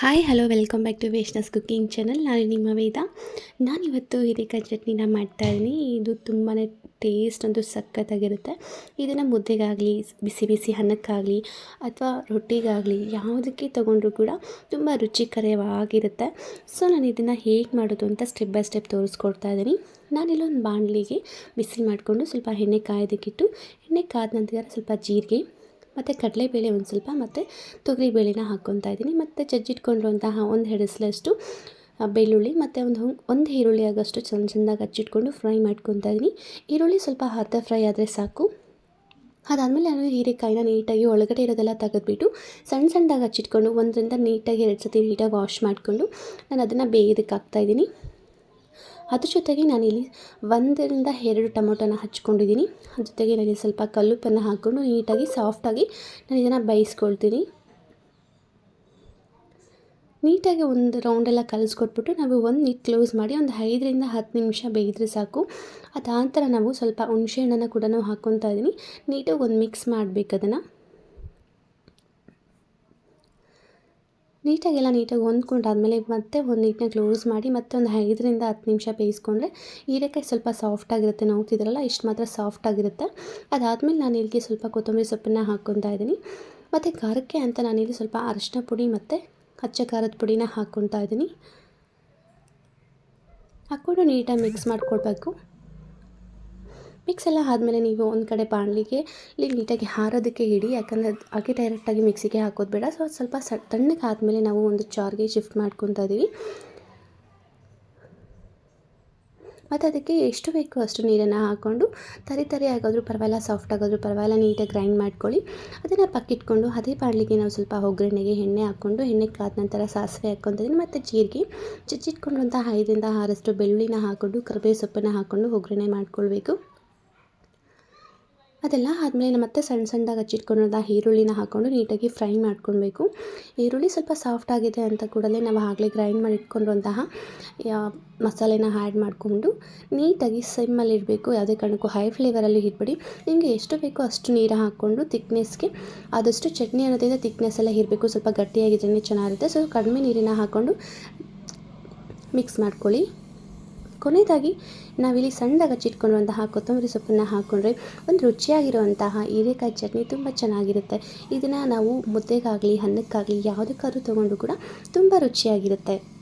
Hi hello welcome back to Vaishnas cooking channel ನಾನು ನಿಮ್ಮ ವೇದ. ನಾನಿವತ್ತು ಹಿರೇಕಾಯಿ ಚಟ್ನಿನ ಮಾಡ್ತಾಯಿದ್ದೀನಿ ಇದು ತುಂಬಾ ಟೇಸ್ಟ್ ಅಂತೂ ಸಖತ್ತಾಗಿರುತ್ತೆ. ಇದನ್ನು ಮುದ್ದೆಗಾಗಲಿ, ಬಿಸಿ ಬಿಸಿ ಅನ್ನಕ್ಕಾಗಲಿ ಅಥವಾ ರೊಟ್ಟಿಗಾಗಲಿ ಯಾವುದಕ್ಕೆ ತೊಗೊಂಡ್ರೂ ಕೂಡ ತುಂಬ ರುಚಿಕರವಾಗಿರುತ್ತೆ. ಸೊ ನಾನು ಇದನ್ನು ಹೇಗೆ ಮಾಡೋದು ಅಂತ ಸ್ಟೆಪ್ ಬೈ ಸ್ಟೆಪ್ ತೋರಿಸ್ಕೊಡ್ತಾ ಇದ್ದೀನಿ. ನಾನಿಲ್ಲೊಂದು ಬಾಣಲಿಗೆ ಬಿಸಿ ಮಾಡಿಕೊಂಡು ಸ್ವಲ್ಪ ಎಣ್ಣೆ ಕಾಯೋದಕ್ಕಿಟ್ಟು, ಎಣ್ಣೆ ಕಾದ ನಂತರ ಸ್ವಲ್ಪ ಜೀರಿಗೆ ಮತ್ತು ಕಡಲೆಬೇಳೆ ಒಂದು ಸ್ವಲ್ಪ ಮತ್ತು ತೊಗರಿಬೇಳೆನ ಹಾಕ್ಕೊತಾ ಇದ್ದೀನಿ. ಮತ್ತು ಜಜ್ಜಿಟ್ಕೊಂಡಿರುವಂತಹ ಒಂದು ಹೆಡಸ್ಲಷ್ಟು ಬೆಳ್ಳುಳ್ಳಿ ಮತ್ತು ಒಂದು ಒಂದು ಈರುಳ್ಳಿ ಆಗೋಷ್ಟು ಚೆಂದ ಚೆಂದಾಗಿ ಹಚ್ಚಿಟ್ಕೊಂಡು ಫ್ರೈ ಮಾಡ್ಕೊತಾ ಇದ್ದೀನಿ. ಈರುಳ್ಳಿ ಸ್ವಲ್ಪ ಅರ್ಧ ಫ್ರೈ ಆದರೆ ಸಾಕು. ಅದಾದಮೇಲೆ ನಾನು ಹೀರೆಕಾಯಿನ ನೀಟಾಗಿ ಒಳಗಡೆ ಇರೋದೆಲ್ಲ ತೆಗೆದುಬಿಟ್ಟು ಸಣ್ಣ ಸಣ್ಣದಾಗಿ ಹಚ್ಚಿಟ್ಕೊಂಡು ಒಂದರಿಂದ ನೀಟಾಗಿ ಎರಡು ಸತಿ ನೀಟಾಗಿ ವಾಶ್ ಮಾಡಿಕೊಂಡು ನಾನು ಅದನ್ನು ಬೇಯೋದಕ್ಕೆ ಹಾಕ್ತಾಯಿದ್ದೀನಿ ಅದ್ರ ಜೊತೆಗೆ ನಾನಿಲ್ಲಿ ಒಂದರಿಂದ ಎರಡು ಟೊಮೊಟೊನ ಹಚ್ಕೊಂಡಿದ್ದೀನಿ. ಅದ್ರ ಜೊತೆಗೆ ನಾನು ಸ್ವಲ್ಪ ಕಲ್ಲುಪ್ಪನ್ನು ಹಾಕ್ಕೊಂಡು ನೀಟಾಗಿ ಸಾಫ್ಟಾಗಿ ನಾನು ಇದನ್ನು ಬೇಯಿಸ್ಕೊಳ್ತೀನಿ. ನೀಟಾಗಿ ಒಂದು ರೌಂಡೆಲ್ಲ ಕಲಿಸ್ಕೊಟ್ಬಿಟ್ಟು ನಾವು ಒಂದು ನೀಟ್ ಕ್ಲೋಸ್ ಮಾಡಿ ಒಂದು ಐದರಿಂದ ಹತ್ತು ನಿಮಿಷ ಬೇಯಿದ್ರೆ ಸಾಕು. ಅದಾದ ನಾವು ಸ್ವಲ್ಪ ಹುಣಸೆ ಕೂಡ ಹಾಕ್ಕೊತಾ ಇದ್ದೀನಿ. ನೀಟಾಗಿ ಒಂದು ಮಿಕ್ಸ್ ಮಾಡಬೇಕು ಅದನ್ನು. ನೀಟಾಗೆಲ್ಲ ನೀಟಾಗಿ ಹೊಂದ್ಕೊಂಡಾದ್ಮೇಲೆ ಮತ್ತೆ ಒಂದು ನೀಟನ್ನ ಕ್ಲೋಸ್ ಮಾಡಿ ಮತ್ತೆ ಒಂದು ಐದರಿಂದ ಹತ್ತು ನಿಮಿಷ ಬೇಯಿಸ್ಕೊಂಡ್ರೆ ಹೀರೆಕಾಯಿ ಸ್ವಲ್ಪ ಸಾಫ್ಟಾಗಿರುತ್ತೆ ನೋಡ್ತಿದ್ರಲ್ಲ ಇಷ್ಟು ಮಾತ್ರ ಸಾಫ್ಟಾಗಿರುತ್ತೆ ಅದಾದಮೇಲೆ ನಾನು ಇಲ್ಲಿಗೆ ಸ್ವಲ್ಪ ಕೊತ್ತಂಬರಿ ಸೊಪ್ಪನ್ನ ಹಾಕ್ಕೊತಾ ಇದ್ದೀನಿ. ಮತ್ತು ಖಾರಕ್ಕೆ ಅಂತ ನಾನಿಲ್ಲಿ ಸ್ವಲ್ಪ ಅರಿಶಿನ ಪುಡಿ ಮತ್ತು ಹಚ್ಚ ಖಾರದ ಪುಡಿನ ಹಾಕ್ಕೊತಾ ಇದ್ದೀನಿ. ಹಾಕ್ಕೊಂಡು ನೀಟಾಗಿ ಮಿಕ್ಸ್ ಮಾಡ್ಕೊಳ್ಬೇಕು. ಮಿಕ್ಸ್ ಎಲ್ಲ ಆದಮೇಲೆ ನೀವು ಒಂದು ಕಡೆ ಬಾಣಲಿಗೆ ಇಲ್ಲಿ ನೀಟಾಗಿ ಹಾರೋದಕ್ಕೆ ಇಡಿ. ಯಾಕಂದರೆ ಹಾಗೆ ಡೈರೆಕ್ಟಾಗಿ ಮಿಕ್ಸಿಗೆ ಹಾಕೋದು ಬೇಡ. ಸೊ ಸ್ವಲ್ಪ ಸ ತಣ್ಣಗೆ ಆದಮೇಲೆ ನಾವು ಒಂದು ಚಾರ್ಗೆ ಶಿಫ್ಟ್ ಮಾಡ್ಕೊತಾ ಇದ್ದೀವಿ ಮತ್ತು ಅದಕ್ಕೆ ಎಷ್ಟು ಬೇಕೋ ಅಷ್ಟು ನೀರನ್ನು ಹಾಕ್ಕೊಂಡು ತರಿ ತರಿ ಆಗೋದ್ರೂ ಪರವಾಗಿಲ್ಲ ಸಾಫ್ಟ್ ಆಗೋದ್ರೂ ಪರವಾಗಿಲ್ಲ, ನೀಟಾಗಿ ಗ್ರೈಂಡ್ ಮಾಡ್ಕೊಳ್ಳಿ. ಅದನ್ನು ಪಕ್ಕಿಟ್ಕೊಂಡು ಅದೇ ಬಾಣಲಿಗೆ ನಾವು ಸ್ವಲ್ಪ ಒಗ್ಗರಣೆಗೆ ಎಣ್ಣೆ ಹಾಕ್ಕೊಂಡು ಎಣ್ಣೆ ಕಾದ ನಂತರ ಸಾಸಿವೆ ಹಾಕ್ಕೊತಿದ್ದೀನಿ ಮತ್ತು ಜೀರಿಗೆ. ಚಿಚ್ಚಿಟ್ಕೊಂಡಂಥ ಐದರಿಂದ ಆರಷ್ಟು ಬೆಳ್ಳುಳ್ಳಿನ ಹಾಕ್ಕೊಂಡು ಕರಿಬೇವು ಸೊಪ್ಪನ್ನು ಹಾಕ್ಕೊಂಡು ಒಗ್ಗರಣೆ ಮಾಡ್ಕೊಳ್ಬೇಕು. ಅದೆಲ್ಲ ಆದಮೇಲೆ ಮತ್ತೆ ಸಣ್ಣ ಸಣ್ಣದಾಗಿ ಹಚ್ಚಿಟ್ಕೊಂಡಿರೋದ ಈರುಳ್ಳಿನ ಹಾಕ್ಕೊಂಡು ನೀಟಾಗಿ ಫ್ರೈ ಮಾಡ್ಕೊಳ್ಬೇಕು. ಈರುಳ್ಳಿ ಸ್ವಲ್ಪ ಸಾಫ್ಟ್ ಆಗಿದೆ ಅಂತ ಕೂಡಲೇ ನಾವು ಆಗಲೇ ಗ್ರೈಂಡ್ ಮಾಡಿ ಇಟ್ಕೊಂಡಿರುವಂತಹ ಮಸಾಲೆನ ಆ್ಯಡ್ ಮಾಡಿಕೊಂಡು ನೀಟಾಗಿ ಸಿಮ್ಮಲ್ಲಿ ಇಡಬೇಕು. ಯಾವುದೇ ಕಾರಣಕ್ಕೂ ಹೈ ಫ್ಲೇವರಲ್ಲಿ ಇಟ್ಬಿಡಿ ನಿಮಗೆ ಎಷ್ಟು ಬೇಕೋ ಅಷ್ಟು ನೀರು ಹಾಕ್ಕೊಂಡು ತಿಕ್ನೆಸ್ಗೆ ಆದಷ್ಟು ಚಟ್ನಿ ಅನ್ನೋದ್ರಿಂದ ತಿಕ್ನೆಸ್ ಎಲ್ಲ ಇರಬೇಕು. ಸ್ವಲ್ಪ ಗಟ್ಟಿಯಾಗಿದ್ರೇ ಚೆನ್ನಾಗಿರುತ್ತೆ. ಸೊ ಕಡಿಮೆ ನೀರಿನ ಹಾಕ್ಕೊಂಡು ಮಿಕ್ಸ್ ಮಾಡ್ಕೊಳ್ಳಿ. ಕೊನೆಯದಾಗಿ, ನಾವಿಲ್ಲಿ ಸಣ್ಣದಾಗಿ ಹಚ್ಚಿಟ್ಕೊಳ್ಳುವಂತಹ ಕೊತ್ತಂಬರಿ ಸೊಪ್ಪನ್ನು ಹಾಕ್ಕೊಂಡ್ರೆ ಒಂದು ರುಚಿಯಾಗಿರುವಂತಹ ಹೀರೆಕಾಯಿ ಚಟ್ನಿ ತುಂಬ ಚೆನ್ನಾಗಿರುತ್ತೆ. ಇದನ್ನು ನಾವು ಮುದ್ದೆಗಾಗಲಿ ಅನ್ನಕ್ಕಾಗಲಿ ಯಾವುದಕ್ಕಾದ್ರೂ ತೊಗೊಂಡು ಕೂಡ ತುಂಬ ರುಚಿಯಾಗಿರುತ್ತೆ.